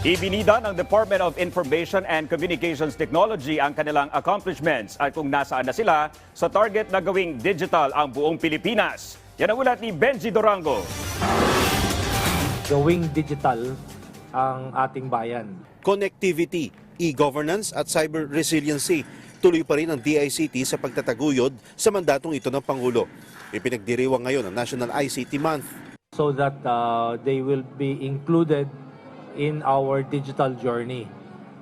Ibinida ng Department of Information and Communications Technology ang kanilang accomplishments at kung nasaan na sila sa target na gawing digital ang buong Pilipinas. Yan ang ulat ni Benji Dorango. gawing digital ang ating bayan. connectivity, e-governance at cyber resiliency. Tuloy pa rin ang DICT sa pagtataguyod sa mandatong ito ng Pangulo. Ipinagdiriwang ngayon ang National ICT Month. so that uh, they will be included in our digital journey.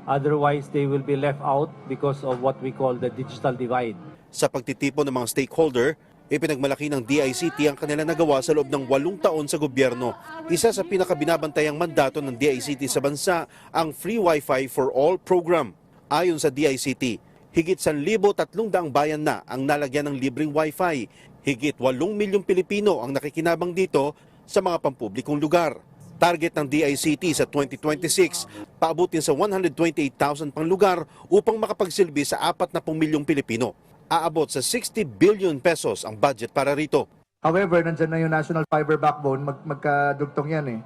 Otherwise, they will be left out because of what we call the digital divide. Sa pagtitipon ng mga stakeholder, ipinagmalaki ng DICT ang kanilang nagawa sa loob ng walong taon sa gobyerno. Isa sa pinakabinabantayang mandato ng DICT sa bansa ang Free Wi-Fi for All program. Ayon sa DICT, higit 1,300 bayan na ang nalagyan ng libreng Wi-Fi. Higit 8 milyong Pilipino ang nakikinabang dito sa mga pampublikong lugar. Target ng DICT sa 2026, paabutin sa 128,000 pang lugar upang makapagsilbi sa 40 milyong Pilipino. Aabot sa 60 billion pesos ang budget para rito. However, nandyan na yung National Fiber Backbone, mag magkadugtong yan eh.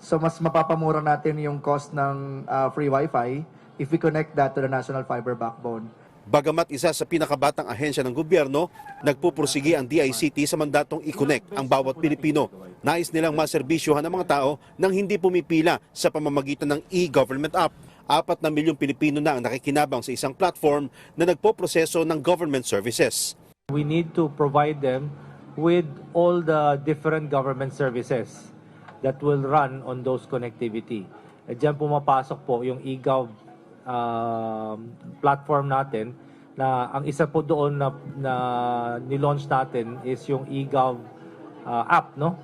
So mas mapapamura natin yung cost ng ah, free Wi-Fi if we connect that to the National Fiber Backbone. Bagamat isa sa pinakabatang ahensya ng gobyerno, nagpupursigi ang DICT sa mandatong i-connect ang bawat Pilipino. Nais nilang maserbisyohan ang mga tao nang hindi pumipila sa pamamagitan ng e-government app. Apat na milyong Pilipino na ang nakikinabang sa isang platform na nagpoproseso ng government services. We need to provide them with all the different government services that will run on those connectivity. At dyan pumapasok po yung eGov um, platform natin na ang isa po doon na, na nilaunch natin is yung eGov uh, app, no?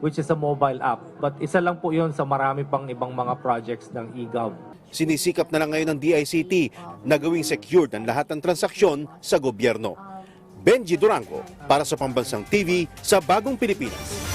Which is a mobile app. But isa lang po yun sa marami pang ibang mga projects ng eGov. Sinisikap na lang ngayon ng DICT na gawing secured ang lahat ng transaksyon sa gobyerno. Benji Durango para sa Pambansang TV sa Bagong Pilipinas.